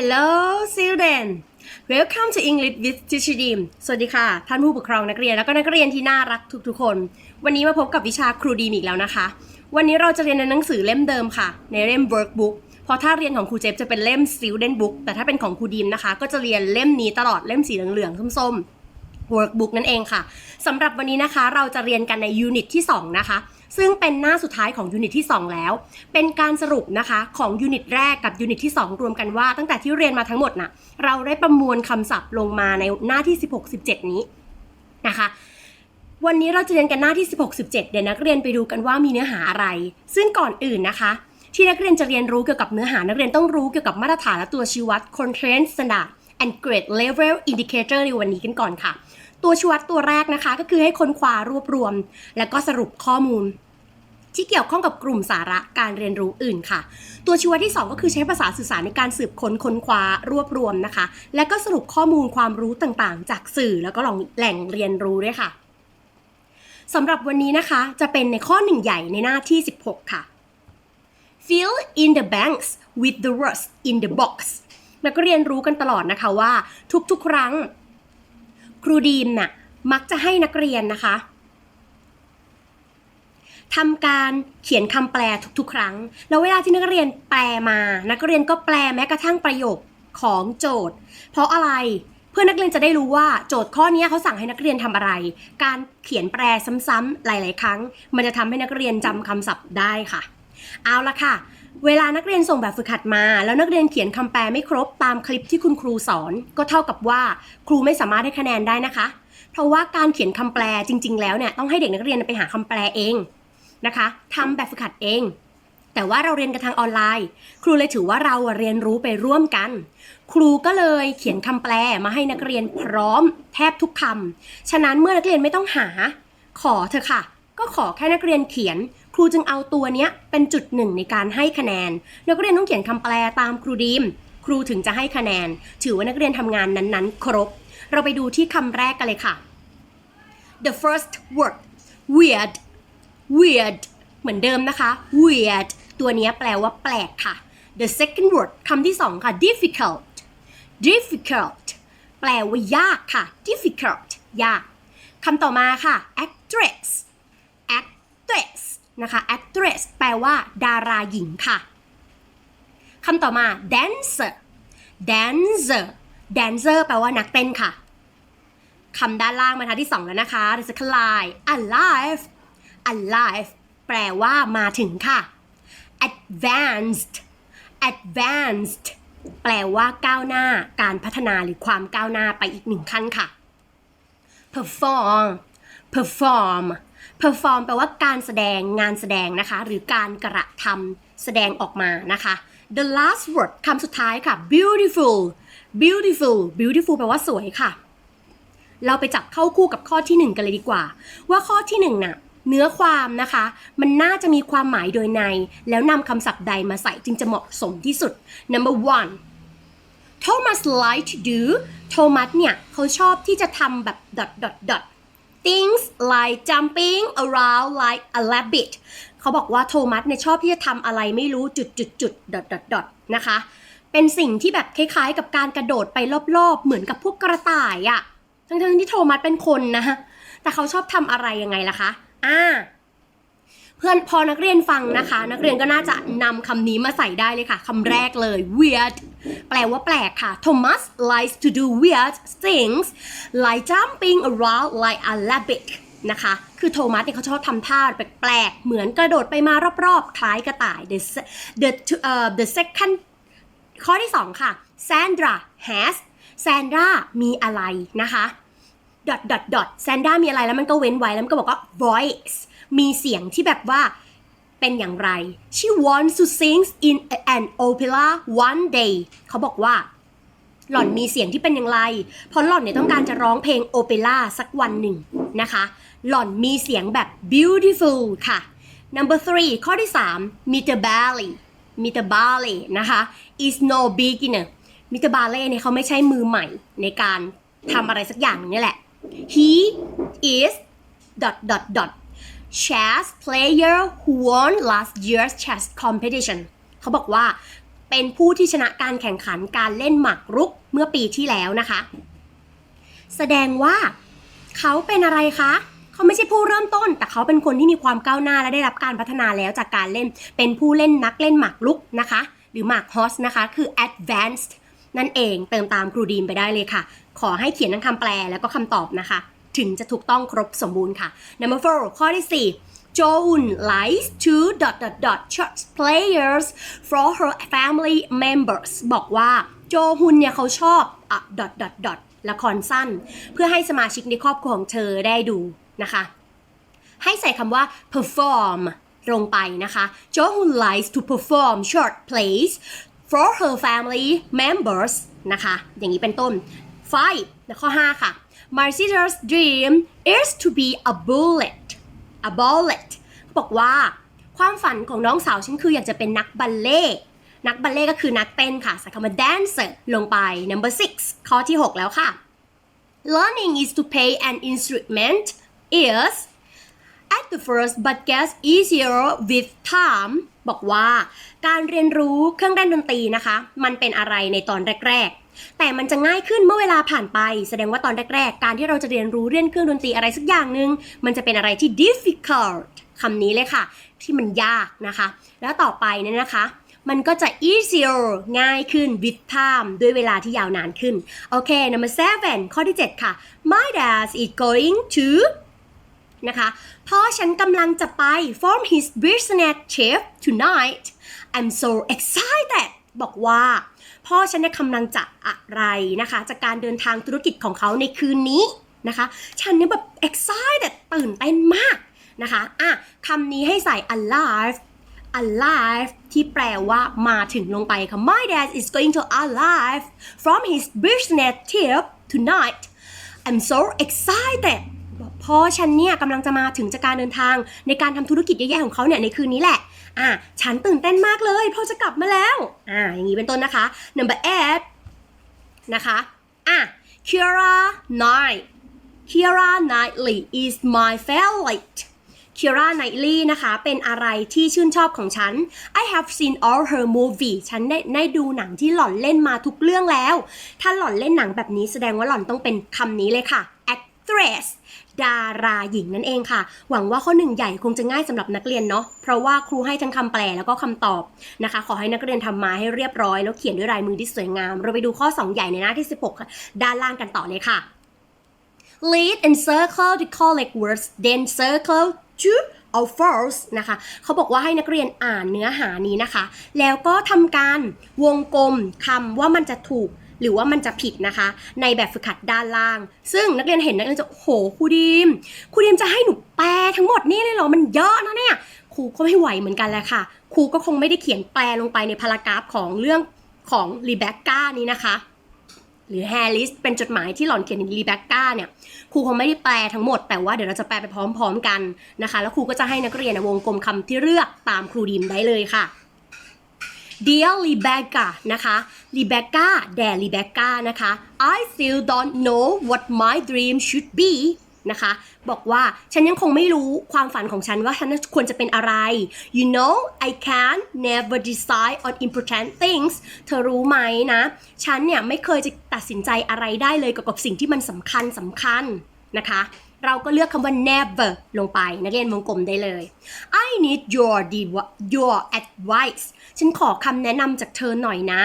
Hello student Welcome to English with Teacher Dim สวัสดีค่ะ ท่านผู้ปกครองนักเรียนแล้วก็นักเรียนที่น่ารักทุกๆคน วันนี้มาพบกับวิชาครูดีมอีกแล้วนะคะ วันนี้เราจะเรียนในหนังสือเล่มเดิมค่ะ ในเล่ม workbook เพราะถ้าเรียนของครูเจฟจะเป็นเล่ม student book แต่ถ้าเป็นของครูดีมนะคะ ก็จะเรียนเล่มนี้ตลอดเล่มสีเหลืองๆส้มๆ workbook นั่นเองค่ะสำหรับวันนี้นะคะเราจะเรียนกันในยูนิตที่ 2 นะคะ ซึ่งเป็นหน้าสุดท้ายของยูนิตที่ 2 แล้ว เป็นการสรุปนะคะของยูนิตแรกกับยูนิตที่ 2 รวมกันว่า ตั้งแต่ที่เรียนมาทั้งหมดน่ะเราได้ประมวลคำศัพท์ลงมาในหน้าที่ 16-17 นี้นะคะวันนี้เราจะเรียนกันหน้าที่ 16-17 เดี๋ยวนักเรียนไปดูกันว่ามีเนื้อหาอะไร ซึ่งก่อนอื่นนะคะ ที่นักเรียนจะเรียนรู้เกี่ยวกับเนื้อหานักเรียนต้องรู้เกี่ยวกับมาตรฐานและตัวชี้วัด content standard and grade level indicator ในวันนี้กันก่อนค่ะ ตัวชี้วัดตัวแรกนะคะ ก็คือให้ค้นคว้ารวบรวม และก็สรุปข้อมูล ที่เกี่ยวข้องกับกลุ่มสาระการเรียนรู้อื่นค่ะ ตัวชี้วัดที่ 2 ก็คือใช้ภาษาสื่อสารในการสืบค้นค้นคว้ารวบรวมนะคะ และก็สรุปข้อมูลความรู้ต่างๆ จากสื่อแล้วก็แหล่งเรียนรู้ด้วยค่ะสำหรับวันนี้นะคะจะเป็นในข้อหนึ่งใหญ่ในหน้าที่ 16 ค่ะ fill in the blanks with the words in the box นักเรียนรู้กันตลอดนะคะว่าทุกๆ ครั้ง ครูดีมน่ะมักจะให้นักเรียนนะคะทำการเขียนคำแปลทุกๆ ครั้ง แล้วเวลาที่นักเรียนแปลมา นักเรียนก็แปลแม้กระทั่งประโยคของโจทย์ เพราะอะไรเพื่อนักเรียนจะได้รู้ว่าโจทย์ข้อนี้เขาสั่งให้นักเรียนทำอะไร การเขียนแปลซ้ำๆหลาย ๆ ครั้ง มันจะทำให้นักเรียนจำคำศัพท์ได้ค่ะ เอาละค่ะ เวลานักเรียนส่งแบบฝึกหัดมา แล้วนักเรียนเขียนคำแปลไม่ครบตามคลิปที่คุณครูสอน ก็เท่ากับว่าครูไม่สามารถให้คะแนนได้นะคะ เพราะว่าการเขียนคำแปลจริง ๆ แล้วเนี่ยต้องให้เด็กนักเรียนไปหาคำแปลเองนะคะทำแบบฝึกหัดเอง แต่ว่าเราเรียนกันทางออนไลน์ ครูเลยถือว่าเราเรียนรู้ไปร่วมกัน ครูก็เลยเขียนคำแปลมาให้นักเรียนพร้อม แทบทุกคำฉะนั้นเมื่อนักเรียนไม่ต้องหา ขอเถอะค่ะ ก็ขอแค่นักเรียนเขียน ครูจึงเอาตัวเนี้ยเป็นจุดหนึ่งในการให้คะแนน นักเรียนต้องเขียนคำแปลตามครูดีม ครูถึงจะให้คะแนน ถือว่านักเรียนทำงานนั้นๆ ครบ เราไปดูที่คำแรกกันเลยค่ะ the first word weird weird เหมือนเดิมนะคะ weird ตัวนี้แปลว่าแปลกค่ะ the second word คำที่สองค่ะ difficult difficult แปลว่ายากค่ะ difficult ยาก คำต่อมาค่ะ actress actress นะคะ actress แปลว่า ดาราหญิงค่ะคำต่อมา dancer dancer dancer แปลว่านักเต้นค่ะคำด้านล่างบรรทัดที่ 2 แล้วนะคะ the second line alive alive แปลว่ามาถึงค่ะ advanced advanced แปลว่าก้าวหน้า การพัฒนาหรือความก้าวหน้าไปอีกหนึ่งขั้นค่ะ perform perform perform แปลว่าการแสดงงานแสดงนะคะ หรือการกระทำแสดงออกมานะคะ the last word คำสุดท้ายค่ะ beautiful beautiful beautiful แปลว่าสวยค่ะ เราไปจับเข้าคู่กับข้อที่ 1 กันเลยดีกว่า ว่าข้อที่1น่ะเนื้อความนะคะ มันน่าจะมีความหมายโดยใน แล้วนำคำศัพท์ใดมาใส่จึงจะเหมาะสมที่สุด number one Thomas like to do Thomas เนี่ย เขาชอบที่จะทำแบบ dot dot dot things like jumping around like a rabbit เขาบอกว่าโทมัสเนี่ยชอบที่จะทำอะไรไม่รู้จุดจุดจุดดดดดดนะคะ เป็นสิ่งที่แบบคล้ายๆ กับการกระโดดไปรอบๆ เหมือนกับพวกกระต่ายอะทั้งๆที่โทมัสเป็นคนนะ แต่เขาชอบทำอะไรยังไงล่ะคะ อ่า เพื่อนพอนักเรียนฟังนะคะ นักเรียนก็น่าจะนำคำนี้มาใส่ได้เลยค่ะคำแรกเลย weird แปลว่าแปลกค่ะ Thomas likes to do weird things like jumping around like a rabbit นะคะ คือโทมัสเนี่ยเขาชอบทำท่าแปลกๆ เหมือนกระโดดไปมารอบๆ คล้ายกระต่าย the the uh, the second ข้อที่ 2 ค่ะ Sandra has Sandra มีอะไรนะคะ dot dot dot Sandra มีอะไรแล้วมันก็เว้นไว้แล้วมันก็บอกว่า voice มีเสียงที่แบบว่าเป็นอย่างไร she wants to sing in an opera one day เขาบอกว่า หล่อนมีเสียงที่เป็นอย่างไร เพราะหล่อนเนี่ยต้องการจะร้องเพลงโอเปร่าสักวันหนึ่งนะคะ หล่อนมีเสียงแบบ beautiful ค่ะ number three ข้อที่ 3 Mr. Barley Mr. Barley นะคะ is no beginner Mr. Barley เนี่ยเขาไม่ใช่มือใหม่ในการทำอะไรสักอย่างนึงนี่แหละ he is dot dot dot chess player who won last year's chess competition เขาบอกว่าเป็นผู้ที่ชนะการแข่งขันการเล่นหมากรุกเมื่อปีที่แล้วนะคะ แสดงว่าเขาเป็นอะไรคะเขาไม่ใช่ผู้เริ่มต้น แต่เขาเป็นคนที่มีความก้าวหน้าและได้รับการพัฒนาแล้วจากการเล่น เป็นผู้เล่นนักเล่นหมากรุกนะคะ หรือหมากฮอสนะคะ คือ advanced นั่นเองเติมตามครูดีมไปได้เลยค่ะ ขอให้เขียนทั้งคำแปลแล้วก็คำตอบนะคะ ถึงจะถูกต้องครบสมบูรณ์ค่ะ number four ข้อที่ 4 Joan lies to dot dot dot church players for her family members บอกว่าโจฮุนเนี่ยเขาชอบอะ dot dot dot ละครสั้น เพื่อให้สมาชิกในครอบครัวของเธอได้ดูนะคะ ให้ใส่คำว่า perform ลงไปนะคะ Jo Hoon lies to perform short plays for her family members นะคะ อย่างนี้เป็นต้น five และข้อ 5 ค่ะ My sister's dream is to be a bullet a bullet บอกว่าความฝันของน้องสาวฉันคืออยากจะเป็นนักบัลเล่นักบัลเล่ก็คือนักเต้นค่ะใส่คำว่า dancer ลงไป number six ข้อที่ 6 แล้วค่ะ Learning is to play an instrument is at the first but gets easier with time บอกว่าการเรียนรู้เครื่องเล่นดนตรีนะคะ มันเป็นอะไรในตอนแรกๆ แต่มันจะง่ายขึ้นเมื่อเวลาผ่านไป แสดงว่าตอนแรก ๆ การที่เราจะเรียนรู้เรื่องเครื่องดนตรีอะไรสักอย่างหนึ่งมันจะเป็นอะไรที่ difficult คำนี้เลยค่ะ ที่มันยากนะคะ แล้วต่อไปเนี่ยนะคะ มันก็จะ easier ง่ายขึ้น with time ด้วยเวลาที่ยาวนานขึ้น โอเค number seven ข้อที่ 7 ค่ะ my dad is going to นะคะพ่อฉันกำลังจะไป form his business trip tonight I'm so excited บอกว่า พ่อฉันเนี่ยกำลังจะอะไรนะคะ จากการเดินทางธุรกิจของเขาในคืนนี้นะคะ ฉันเนี่ยแบบ excited ตื่นเต้นมากนะคะอะคำนี้ให้ใส่ alive alive ที่แปลว่ามาถึงลงไปค่ะ My dad is going to arrive from his business trip tonight I'm so excited บอกพ่อฉันเนี่ยกำลังจะมาถึงจากการเดินทาง ในการทำธุรกิจแย่ๆของเขาเนี่ยในคืนนี้แหละ อะฉันตื่นเต้นมากเลยพ่อจะกลับมาแล้ว อ่าอย่างนี้เป็นต้นนะคะ number eight นะคะอะ Kira Knight Kira Knightley is my favorite Kira Knightley นะคะ เป็นอะไรที่ชื่นชอบของฉัน I have seen all her movie ฉันได้ได้ดูหนังที่หล่อนเล่นมาทุกเรื่องแล้ว ถ้าหล่อนเล่นหนังแบบนี้แสดงว่าหล่อนต้องเป็นคำนี้เลยค่ะ actress ดาราหญิงนั่นเองค่ะ หวังว่าข้อหนึ่งใหญ่คงจะง่ายสำหรับนักเรียนเนาะเพราะว่าครูให้ทั้งคำแปลแล้วก็คำตอบนะคะ ขอให้นักเรียนทำมาให้เรียบร้อย แล้วเขียนด้วยลายมือที่สวยงาม เราไปดูข้อ 2 ใหญ่ในหน้าที่ 16 ด้านล่างกันต่อเลยค่ะ lead and circle the correct words then circle true or false นะคะ เขาบอกว่าให้นักเรียนอ่านเนื้อหานี้นะคะ แล้วก็ทำการวงกลมคำว่ามันจะถูก หรือว่ามันจะผิดนะคะ ในแบบฝึกหัดด้านล่าง ซึ่งนักเรียนเห็นนักเรียนจะโอ้โหครูดีมครูดีมจะให้หนูแปลทั้งหมดนี่เลยเหรอมันเยอะนะเนี่ยครูก็ไม่ไหวเหมือนกันแหละค่ะครูก็คงไม่ได้เขียนแปลลงไปในพารากราฟของเรื่องของรีเบคก้านี้นะคะหรือแฮร์ริสเป็นจดหมายที่หล่อนเขียนถึงรีเบคก้าเนี่ยครูคงไม่ได้แปลทั้งหมด แต่ว่าเดี๋ยวเราจะแปลไปพร้อมๆกันนะคะ แล้วครูก็จะให้นักเรียนวงกลมคำที่เลือกตามครูดีมได้เลยค่ะ Dear Rebecca นะคะ Rebecca แด่ Rebecca นะคะ I still don't know what my dream should be นะคะบอกว่าฉันยังคงไม่รู้ความฝันของฉันว่าฉันควรจะเป็นอะไร you know I can never decide on important things เธอรู้ไหมนะ ฉันเนี่ยไม่เคยจะตัดสินใจอะไรได้เลยกับสิ่งที่มันสำคัญสำคัญนะคะ เราก็เลือกคำว่า never ลงไป นักเรียนวงกลมได้เลย I need your your advice ฉันขอคำแนะนำจากเธอหน่อยนะ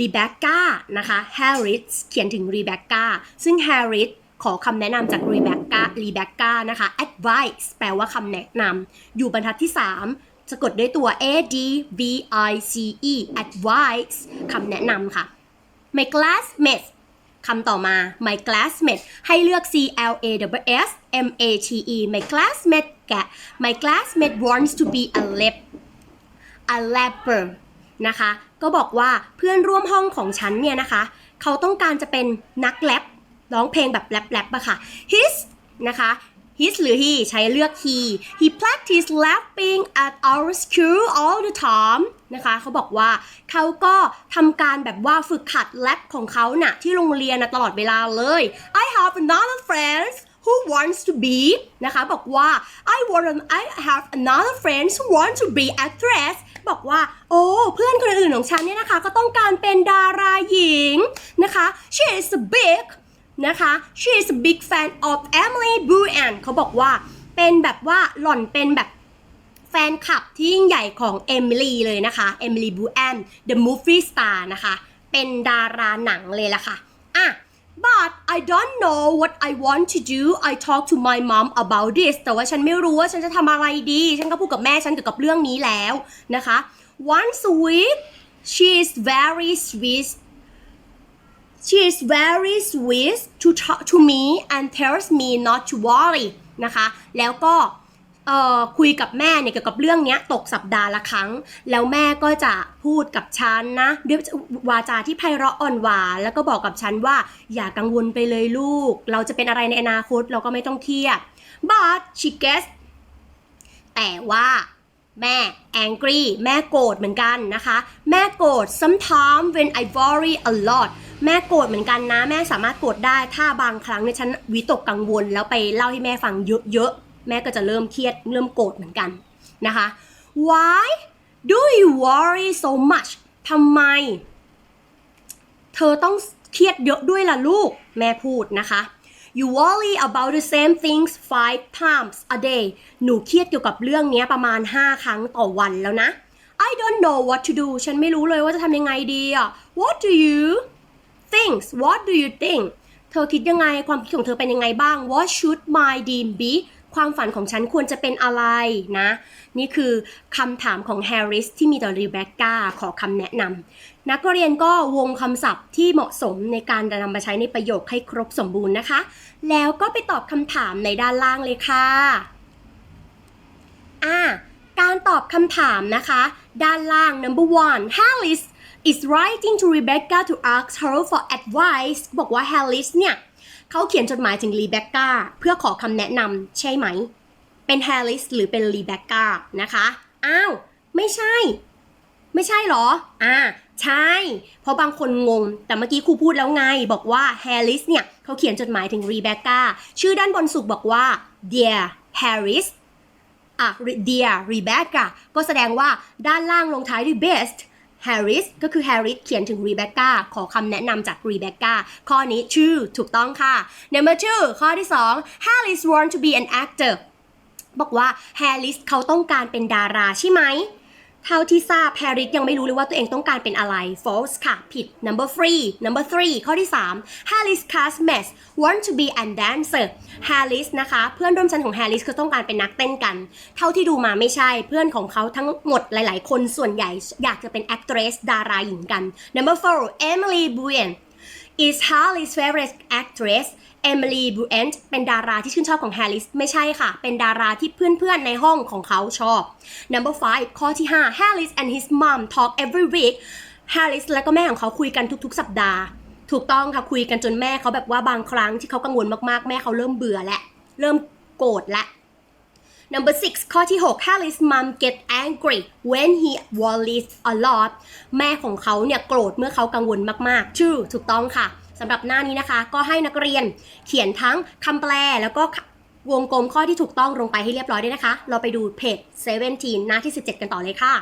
Rebecca นะคะ Harris เขียนถึง Rebecca ซึ่ง Harris ขอคำแนะนำจาก Rebecca Rebecca นะคะ advice แปลว่าคำแนะนำอยู่บรรทัดที่3สะกดด้วยตัว a d v i c e advice คำแนะนำค่ะ my classmates คำต่อมา my classmate ให้เลือก C L A W S M A T E my classmate แก my classmate wants to be a lab a labber นะคะ ก็บอกว่าเพื่อนร่วมห้องของฉันเนี่ยนะคะ เขาต้องการจะเป็นนักแลบร้องเพลงแบบแรปแรปอะค่ะ his นะคะ his หรือ he ใช้เลือก he he practice rapping at our school all the time นะคะเขาบอกว่าเขาก็ทำการแบบว่าฝึกขัดแรปของเขาน่ะที่โรงเรียนนะตลอดเวลาเลย I have another friend who wants to be นะคะบอกว่า I want I have another friend who want to be actress บอกว่า โอ้เพื่อนคนอื่นของฉันเนี่ยนะคะ ก็ต้องการเป็นดาราหญิงนะคะ she is big นะคะ she is a big fan of Emily Blunt เขาบอกว่าเป็นแบบว่าหล่อนเป็นแบบแฟนคลับที่ยิ่งใหญ่ของเอมิลี่เลยนะคะเอมิลี่บูแอน The Movie Star นะคะ เป็นดาราหนังเลยล่ะค่ะอะ but I don't know what I want to do I talk to my mom about this แต่ว่าฉันไม่รู้ว่าฉันจะทำอะไรดี ฉันก็พูดกับแม่ฉันเกี่ยวกับเรื่องนี้แล้วนะคะ once a week she is very sweet she is very sweet to talk to me and tells me not to worry นะคะ แล้วก็คุยกับแม่เนี่ยเกี่ยวกับเรื่องนี้ตกสัปดาห์ละครั้ง แล้วแม่ก็จะพูดกับฉันนะด้วยวาจาที่ไพเราะอ่อนหวานแล้วก็บอกกับฉันว่าอย่ากังวลไปเลยลูก เราจะเป็นอะไรในอนาคตเราก็ไม่ต้องเครียด but she gets แต่ว่าแม่ angry แม่โกรธเหมือนกันนะคะ แม่โกรธ sometimes when I worry a lot แม่โกรธเหมือนกันนะ แม่สามารถโกรธได้ถ้าบางครั้งเนี่ยฉันวิตกกังวล แล้วไปเล่าให้แม่ฟังเยอะๆ แม่ก็จะเริ่มเครียดเริ่มโกรธเหมือนกันนะคะ why do you worry so much ทำไม เธอต้องเครียดเยอะด้วยล่ะลูก แม่พูดนะคะ you worry about the same things five times a day หนูเครียดเกี่ยวกับเรื่องนี้ประมาณ 5 ครั้งต่อวันแล้วนะ I don't know what to do ฉันไม่รู้เลยว่าจะทำยังไงดีอะ What do you think What do you think เธอคิดยังไงความคิดของเธอเป็นยังไงบ้าง What should my dream be ความฝันของฉันควรจะเป็นอะไรนะ นี่คือคำถามของแฮร์ริสที่มีต่อรีเบคก้าขอคำแนะนำนักเรียนก็วงคำศัพท์ที่เหมาะสมในการนำมาใช้ในประโยคให้ครบสมบูรณ์นะคะ แล้วก็ไปตอบคำถามในด้านล่างเลยค่ะอ่าการตอบคำถามนะคะ ด้านล่าง number one Harris is writing to Rebecca to ask her for advice บอกว่า Harris เนี่ยเขาเขียนจดหมายถึง Rebecca เพื่อขอคำแนะนำใช่ไหม เป็น Harris หรือเป็น Rebecca นะคะ อ้าว ไม่ใช่ ไม่ใช่เหรอ อ่า ใช่ เพราะบางคนงง แต่เมื่อกี้ครูพูดแล้วไง บอกว่า Harris เนี่ยเขาเขียนจดหมายถึง Rebecca ชื่อด้านบนสุดบอกว่า Dear Harris อะ Dear Rebecca ก็แสดงว่าด้านล่างลงท้ายด้วย best แฮร์ริสก็คือแฮร์ริสเขียนถึงรีเบคก้าขอคำแนะนำจากรีเบคก้าข้อนี้ชื่อถูกต้องค่ะ Number two ข้อที่2 Harris want to be an actor บอกว่าแฮร์ริสเขาต้องการเป็นดาราใช่ไหม เท่าที่ทราบแฮร์ริสยังไม่รู้เลยว่าตัวเองต้องการเป็นอะไร false ค่ะ ผิด number three number three ข้อที่ 3 Harris classmates want to be an dancer Harris นะคะ เพื่อนร่วมชั้นของ Harris คือต้องการเป็นนักเต้นกัน เท่าที่ดูมาไม่ใช่เพื่อนของเขาทั้งหมดหลาย ๆ คนส่วนใหญ่อยากจะเป็น actress ดาราหญิงกัน number four Emily Blunt is Harris favorite actress Emily Blunt เป็นดาราที่ชื่นชอบของ Harris ไม่ใช่ค่ะ เป็นดาราที่เพื่อนๆในห้องของเขาชอบ Number 5 ข้อที่ 5 Harris and his mom talk every week Harris และก็แม่ของเขาคุยกันทุกๆ สัปดาห์ ถูกต้องค่ะคุยกันจนแม่เขาแบบว่าบางครั้งที่เขากังวลมากๆ แม่เขาเริ่มเบื่อและ เริ่มโกรธและ Number 6 ข้อที่ 6 Harry's mom get angry when he worries a lot แม่ของเขาเนี่ยโกรธเมื่อเขากังวลมากๆชื่อถูกต้องค่ะ สำหรับหน้านี้นะคะ ก็ให้นักเรียนเขียนทั้งคำแปลแล้วก็วงกลมข้อที่ถูกต้องลงไปให้เรียบร้อยด้วยนะคะ เราไปดูเพจ 17 หน้าที่ 17 กันต่อเลยค่ะ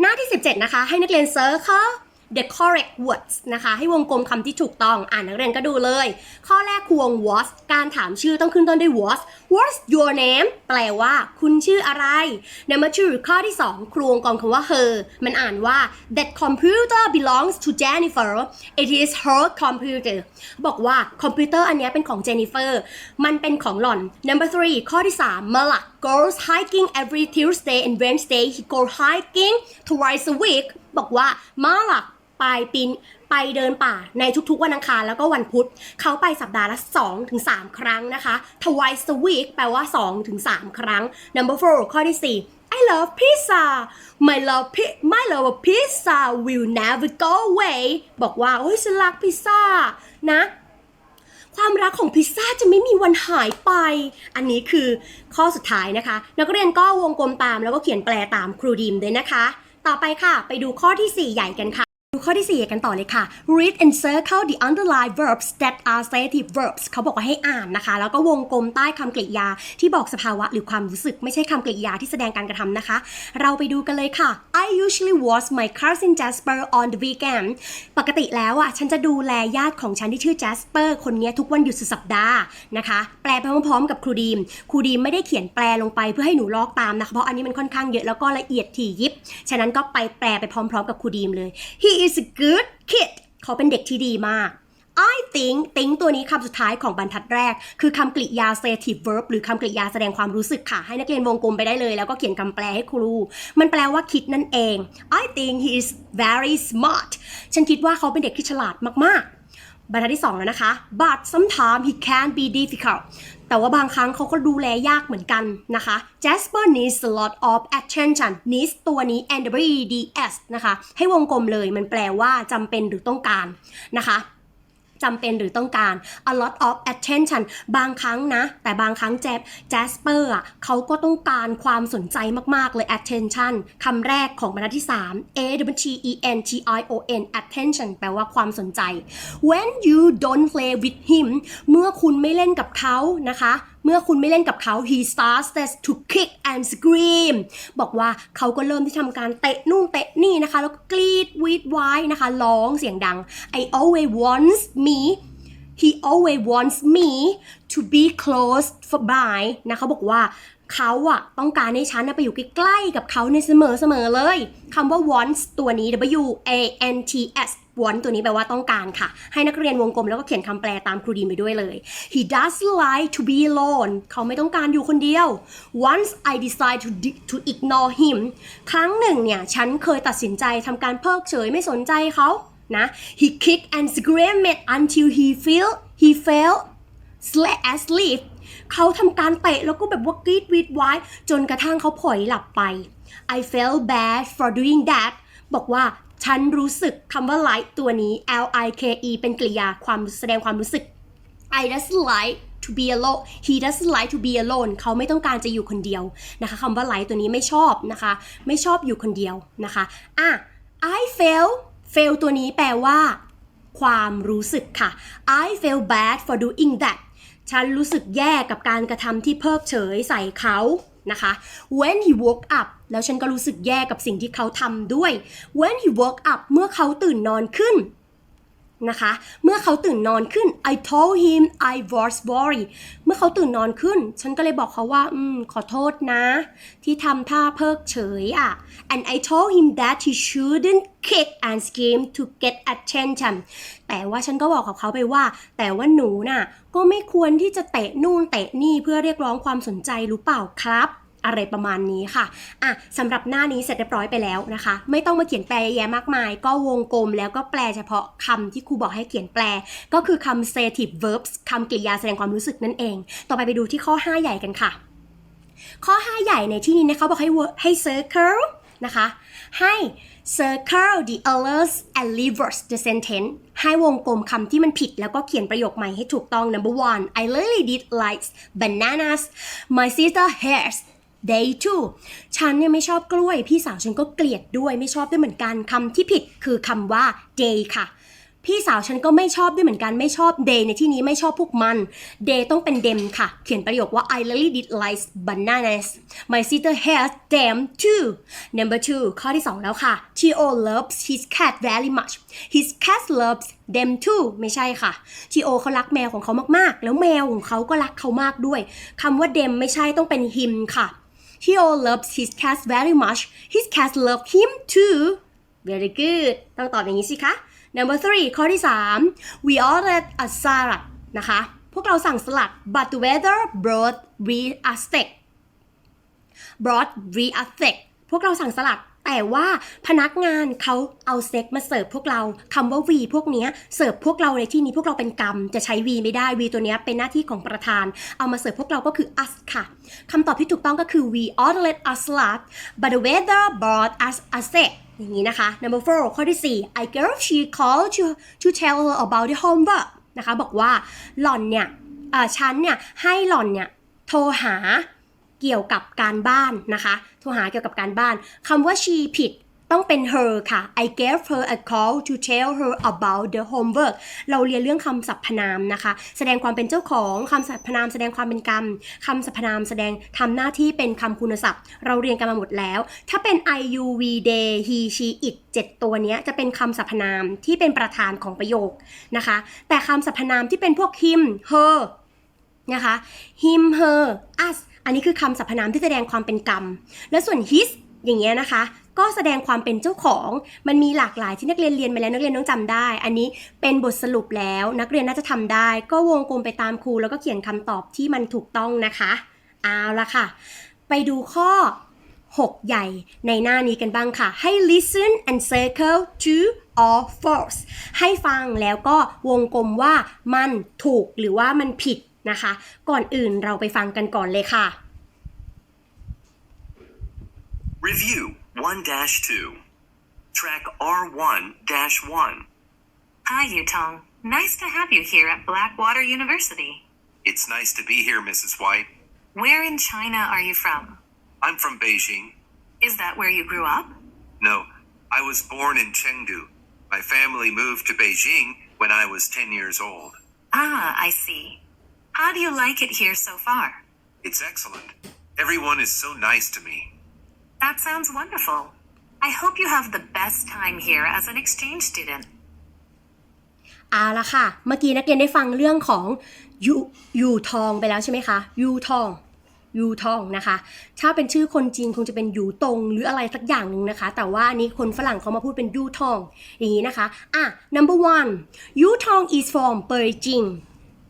หน้าที่ 17 นะคะ ให้นักเรียนเซิร์ชค่ะ the correct words นะคะ ให้วงกลมคำที่ถูกต้อง อ่านนักเรียนก็ดูเลย ข้อแรกควง what การถามชื่อต้องขึ้นต้นด้วย what what's your name แปลว่า คุณชื่ออะไร number two ข้อที่ 2 ครวงกองคำว่า her มันอ่านว่า that computer belongs to Jennifer it is her computer บอกว่าคอมพิวเตอร์อันนี้เป็นของ Jennifer มันเป็นของหล่อน number three ข้อที่ 3 Malak goes hiking every Tuesday and Wednesday he go hiking twice a week บอกว่า Malak ไปปีนไปเดินป่าในทุกๆ วันอังคารแล้วก็วันพุธ เขาไปสัปดาห์ละ2ถึง3ครั้งนะคะ twice a week แปลว่า2ถึง3ครั้ง number four ข้อที่ 4 I love pizza my love pi- my love of pizza will never go away บอกว่า โอ้ยฉันรักพิซซ่านะ ความรักของพิซซ่าจะไม่มีวันหายไป อันนี้คือข้อสุดท้ายนะคะ นักเรียนก็วงกลมตามแล้วก็เขียนแปลตามครูดีมด้วยนะคะ ต่อไปค่ะ ไปดูข้อที่ 4 ใหญ่กันค่ะ ดูข้อที่ 4 กันต่อเลยค่ะ read and circle the underlined verbs that are stative verbs เขาบอกว่าให้อ่านนะคะ แล้วก็วงกลมใต้คำกริยาที่บอกสภาวะหรือความรู้สึกไม่ใช่คำกริยาที่แสดงการกระทำนะคะ เราไปดูกันเลยค่ะ I usually watch my cousin Jasper on the weekend ปกติแล้วอะ ฉันจะดูแลญาติของฉันที่ชื่อ Jasper คนนี้ทุกวันหยุดสุดสัปดาห์นะคะ แปลไปพร้อมๆกับครูดีม ครูดีมไม่ได้เขียนแปลลงไปเพื่อให้หนูลอกตามนะคะ เพราะอันนี้มันค่อนข้างเยอะแล้วก็ละเอียดถี่ยิบ ฉะนั้นก็ไปแปลไปพร้อม ๆ กับครูดีมเลย He is a good kid เขาเป็นเด็กที่ดีมาก I think think ตัวนี้คำสุดท้ายของบรรทัดแรก คือคำกริยา stative verb หรือคำกริยาแสดงความรู้สึกค่ะ ให้นักเรียนวงกลมไปได้เลย แล้วก็เขียนคำแปลให้ครู มันแปลว่าคิดนั่นเอง I think he is very smart ฉันคิดว่าเขาเป็นเด็กที่ฉลาดมากๆ บรรทัดที่ 2 แล้วนะคะ but sometimes he can be difficult แต่ว่าบางครั้งเขาก็ดูแลยากเหมือนกันนะคะ Jasper needs a lot of attention needs ตัวนี้ n w e d s นะคะ ให้วงกลมเลยมันแปลว่าจำเป็นหรือต้องการนะคะ จำเป็นหรือต้องการ a lot of attention บางครั้งนะ แต่บางครั้งแจ Jasper อะเขาก็ต้องการความสนใจมาก ๆ เลย attention คำแรกของบรรทัดที่ 3 a w t e n t i o n attention แปลว่าความสนใจ when you don't play with him เมื่อคุณไม่เล่นกับเขานะคะ เมื่อคุณไม่เล่นกับเขา he starts to kick and scream บอกว่าเขาก็เริ่มที่ทำการเตะนู่นเตะนี่นะคะ แล้วก็กรีดวีดไว้นะคะร้องเสียงดัง I always wants me he always wants me to be close for by นะเขาบอกว่า เขาอะต้องการให้ฉันไปอยู่ใกล้ๆกับเขาในเสมอเสมอเลยคำว่า wants ตัวนี้ W A N T S want ตัวนี้แปลว่าต้องการค่ะ ให้นักเรียนวงกลมแล้วก็เขียนคำแปลตามครูดีมไปด้วยเลย he does like to be alone เขาไม่ต้องการอยู่คนเดียว once I decide to to ignore him ครั้งหนึ่งเนี่ย ฉันเคยตัดสินใจทำการเพิกเฉยไม่สนใจเขานะ he kicked and screamed until he feel he fell sla- asleep เขาทำการเตะแล้วก็แบบว่ากรีดวีดไว้จนกระทั่งเขาผลอยหลับไป I felt bad for doing that บอกว่าฉันรู้สึกคำว่า like ตัวนี้ L I K E เป็นกริยาความแสดงความรู้สึก I doesn't like to be alone he doesn't like to be alone เขาไม่ต้องการจะอยู่คนเดียวนะคะคำว่า like ตัวนี้ไม่ชอบนะคะ ไม่ชอบอยู่คนเดียวนะคะอะ I feel feel ตัวนี้แปลว่า ความรู้สึกค่ะ I feel bad for doing that ฉันรู้สึกแย่กับการกระทำที่เพิกเฉยใส่เขานะคะ when he woke up แล้วฉันก็รู้สึกแย่กับสิ่งที่เขาทำด้วย when he woke up เมื่อเขาตื่นนอนขึ้น นะคะ เมื่อเขาตื่นนอนขึ้น I told him I was worried เมื่อเขาตื่นนอนขึ้น ฉันก็เลยบอกเขาว่า อืม ขอโทษนะ ที่ทำท่าเพิกเฉยอะ and I told him that he shouldn't kick and scream to get attention แต่ว่าฉันก็บอกกับเขาไปว่า แต่ว่าหนูน่ะ ก็ไม่ควรที่จะเตะนู่นเตะนี่เพื่อเรียกร้องความสนใจรู้เปล่าครับ อะไรประมาณนี้ค่ะอะสำหรับหน้านี้เสร็จเรียบร้อยไปแล้วนะคะ ไม่ต้องมาเขียนแปลเยอะแยะมากมาย ก็วงกลมแล้วก็แปลเฉพาะคำที่ครูบอกให้เขียนแปล ก็คือคำ stative verbs คำกริยาแสดงความรู้สึกนั่นเอง ต่อไปไปดูที่ข้อ 5 ใหญ่กันค่ะ ข้อ 5 ใหญ่ในที่นี้นะคะบอกให้ให้ circle นะคะ ให้ circle the errors and reverse the sentence ให้วงกลมคำที่มันผิดแล้วก็เขียนประโยคใหม่ให้ถูกต้อง number one I really did like bananas my sister hates day two ฉันเนี่ยไม่ชอบกล้วย พี่สาวฉันก็เกลียดด้วยไม่ชอบด้วยเหมือนกันคำที่ผิดคือคำว่า day ค่ะ พี่สาวฉันก็ไม่ชอบด้วยเหมือนกันไม่ชอบ day ในที่นี้ไม่ชอบพวกมัน day ต้องเป็น them ค่ะ เขียนประโยคว่า I really did like bananas my sister hates them too number two ข้อที่ 2 แล้วค่ะ Theo loves his cat very much his cat loves them too ไม่ใช่ค่ะ Theo เขารักแมวของเขามากๆ แล้วแมวของเขาก็รักเขามากด้วยคำว่า them ไม่ใช่ต้องเป็น him ค่ะ Heo loves his cat very much his cat love him too very good ต้องตอบอย่างนี้สิคะ number three ข้อที่ 3 we ordered a salad นะคะ พวกเราสั่งสลัด but the weather brought we a steak brought we a steak พวกเราสั่งสลัด แต่ว่าพนักงานเขาเอาเต็กมาเสิร์ฟพวกเราคำว่า we พวกเนี้ยเสิร์ฟพวกเราในที่นี้พวกเราเป็นกรรม จะใช้ we ไม่ได้ we ตัวเนี้ยเป็นหน้าที่ของประธาน เอามาเสิร์ฟพวกเราก็คือ us ค่ะคำตอบที่ถูกต้องก็คือ we ordered a salad but the weather brought us a steak อย่างนี้นะคะ number four ข้อที่ 4 I girl she called to to tell her about the homework นะคะบอกว่าหล่อนเนี่ยฉันเนี่ยให้หล่อนเนี่ยโทรหา เกี่ยวกับการบ้านนะคะโทรหาเกี่ยวกับการบ้านคำว่า she ผิดต้องเป็น her ค่ะ I gave her a call to tell her about the homework เราเรียนเรื่องคำสรรพนามนะคะ แสดงความเป็นเจ้าของคำสรรพนาม แสดงความเป็นกรรมคำสรรพนามแสดงทำหน้าที่เป็นคำคุณศัพท์ เราเรียนกันมาหมดแล้ว ถ้าเป็น I you we they he she it 7 ตัวนี้จะเป็นคำสรรพนามที่เป็นประธานของประโยคนะคะ แต่คำสรรพนามที่เป็นพวก him her นะคะ him her us อันนี้คือคำสรรพนามที่แสดงความเป็นกรรม และส่วน his อย่างเงี้ยนะคะ ก็แสดงความเป็นเจ้าของ มันมีหลากหลายที่นักเรียนเรียนมาแล้วนักเรียนต้องจำได้ อันนี้เป็นบทสรุปแล้ว นักเรียนน่าจะทำได้ ก็วงกลมไปตามครูแล้วก็เขียนคำตอบที่มันถูกต้องนะคะเอาละค่ะ ไปดูข้อ 6 ใหญ่ในหน้านี้กันบ้างค่ะ ให้ listen and circle true or false ให้ฟังแล้วก็วงกลมว่ามันถูกหรือว่ามันผิด นะคะ ก่อนอื่นเราไปฟังกันก่อนเลยค่ะ Review 1 2. Track R1 1. Hi, Yutong. Nice to have you here at Blackwater University. It's nice to be here, Mrs. White. Where in China are you from? I'm from Beijing. Is that where you grew up? No, I was born in Chengdu. My family moved to Beijing when I was 10 years old. Ah, I see. How do you like it here so far? It's excellent. Everyone is so nice to me. That sounds wonderful. I hope you have the best time here as an exchange student. เอาละค่ะ เมื่อกี้นักเรียนได้ฟังเรื่องของยูยูทองไปแล้วใช่ไหมคะยูทองยูทองนะคะ ถ้าเป็นชื่อคนจีนคงจะเป็นยูตงหรืออะไรสักอย่างหนึ่งนะคะ แต่ว่าอันนี้คนฝรั่งเขามาพูดเป็นยูทองอย่างนี้นะคะ อะ number one ยูทอง is from Beijing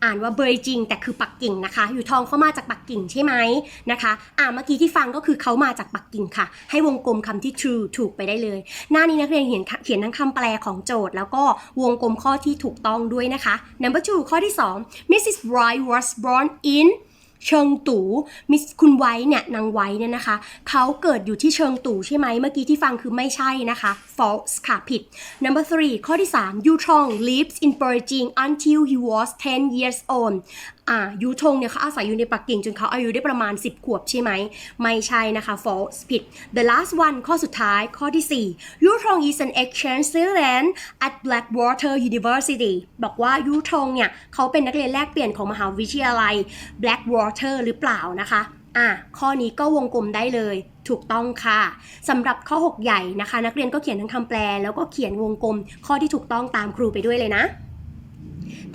อ่านว่าเบยจิงแต่คือปักกิ่งนะคะ อยู่ทองเขามาจากปักกิ่งใช่ไหมนะคะ อ่าเมื่อกี้ที่ฟังก็คือเขามาจากปักกิ่งค่ะ ให้วงกลมคำที่ true ถูกไปได้เลย หน้านี้นักเรียนเขียนเขียนทั้งคำแปลของโจทย์ แล้วก็วงกลมข้อที่ถูกต้องด้วยนะคะ number two ข้อที่ 2 Mrs. Wright was born in เชิงตู่มิสคุณไว้เนี่ยนางไว้เนี่ยนะคะเขาเกิดอยู่ที่เชิงตู่ใช่ไหมเมื่อกี้ที่ฟังคือไม่ใช่นะคะ false ค่ะผิด number three ข้อที่ 3 Yu Chong lives in Beijing until he was 10 years old อ่ายูทงเนี่ยเขาอาศัยอยู่ในปักกิ่งจนเขาอายุได้ประมาณ 10 ขวบใช่ไหม ไม่ใช่นะคะ false ผิด the last one ข้อสุดท้ายข้อที่ 4 ยูทง is an exchange student at Blackwater University บอกว่ายูทงเนี่ยเขาเป็นนักเรียนแลกเปลี่ยนของมหาวิทยาลัย Blackwater หรือเปล่านะคะอะข้อนี้ก็วงกลมได้เลยถูกต้องค่ะสำหรับข้อ 6 ใหญ่นะคะ นักเรียนก็เขียนทั้งคำแปล แล้วก็เขียนวงกลมข้อที่ถูกต้องตามครูไปด้วยเลยนะ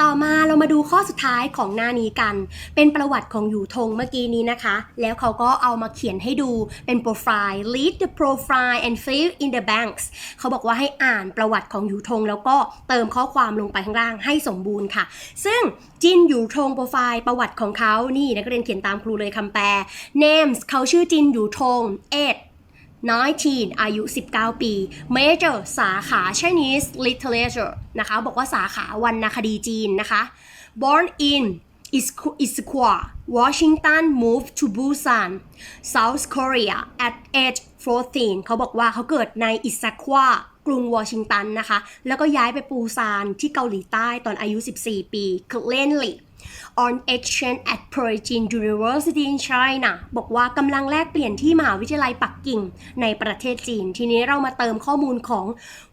ต่อมาเรามาดูข้อสุดท้ายของหน้านี้กัน เป็นประวัติของอยู่ทงเมื่อกี้นี้นะคะ แล้วเขาก็เอามาเขียนให้ดูเป็นโปรไฟล์ lead the profile and fill in the blanks เขาบอกว่าให้อ่านประวัติของอยู่ทง แล้วก็เติมข้อความลงไปข้างล่างให้สมบูรณ์ค่ะ ซึ่งจินอยู่ทงโปรไฟล์ประวัติของเขานี่นักเรียนเขียนตามครูเลยคำแปล names เขาชื่อจินอยู่ทง age 19 อายุ 19 ปี Major สาขา Chinese Literature นะคะ บอกว่าสาขาวรรณคดีจีนนะคะ Born in Issaquah Washington moved to Busan South Korea at age 14 เขาบอกว่าเขาเกิดในอิสซควากรุงวอชิงตันนะคะ แล้วก็ย้ายไปปูซานที่เกาหลีใต้ตอนอายุ 14 ปี currently on exchange at Peking University in China บอกว่ากำลังแลกเปลี่ยนที่มหาวิทยาลัยปักกิ่งในประเทศจีน ทีนี้เรามาเติมข้อมูลของ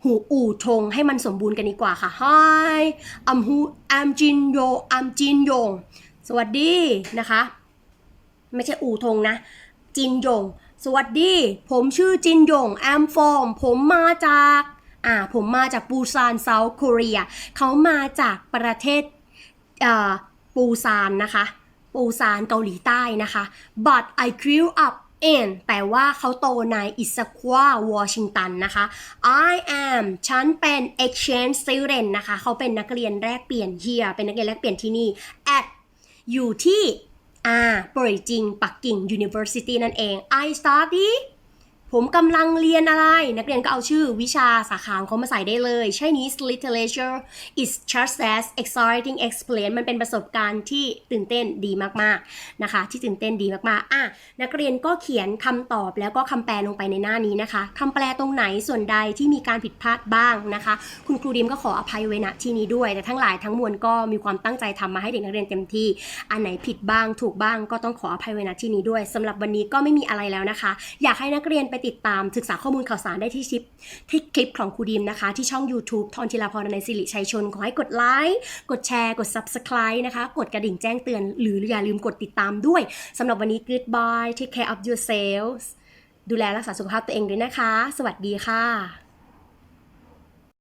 หูอู่ทงให้มันสมบูรณ์กันดีกว่าค่ะ Hi I'm Hu I'm Jin Yo I'm Jin Yong สวัสดีนะคะ ไม่ใช่อู่ทงนะ จินยง สวัสดี ผมชื่อจินยงแอมฟอร์มผมมาจากอ่าผมมาจากปูซานเซาท์เกาหลีเขามาจากประเทศอ่า ปูซานนะคะ ปูซานเกาหลีใต้นะคะ but I grew up in แต่ว่าเขาโตในอิสควาวอชิงตันนะคะ I am ฉันเป็น exchange student นะคะ เขาเป็นนักเรียนแลกเปลี่ยน here เป็นนักเรียนแลกเปลี่ยนที่นี่ at อยู่ที่อ่าเปยจิง ปักกิ่ง University นั่นเอง I study ผมกำลังเรียนอะไร นักเรียนก็เอาชื่อวิชาสาขาของเขามาใส่ได้เลย Chinese literature is just as exciting explain มันเป็นประสบการณ์ที่ตื่นเต้นดีมากๆนะคะ ที่ตื่นเต้นดีมากๆ อะ นักเรียนก็เขียนคำตอบแล้วก็คำแปลลงไปในหน้านี้นะคะคำแปลตรงไหนส่วนใดที่มีการผิดพลาดบ้างนะคะ คุณครูดิมก็ขออภัยไว้ณที่นี้ด้วย แต่ทั้งหลายทั้งมวลก็มีความตั้งใจทำมาให้เด็กนักเรียนเต็มที่ อันไหนผิดบ้างถูกบ้างก็ต้องขออภัยไว้ณที่นี้ด้วยสำหรับวันนี้ก็ไม่มีอะไรแล้วนะคะ อยากให้นักเรียนไปติดตามศึกษาข้อมูลข่าวสารได้ที่ชิปที่คลิปของครูดิมนะคะ ที่ช่อง YouTube ทอนจิราพรในสิริชัยชน ขอให้กดไลค์กดแชร์ กด Subscribe นะคะ กดกระดิ่งแจ้งเตือน หรืออย่าลืมกดติดตามด้วยสำหรับวันนี้ Goodbye take care of yourselves ดูแลรักษาสุขภาพตัวเองด้วยนะคะ สวัสดีค่ะ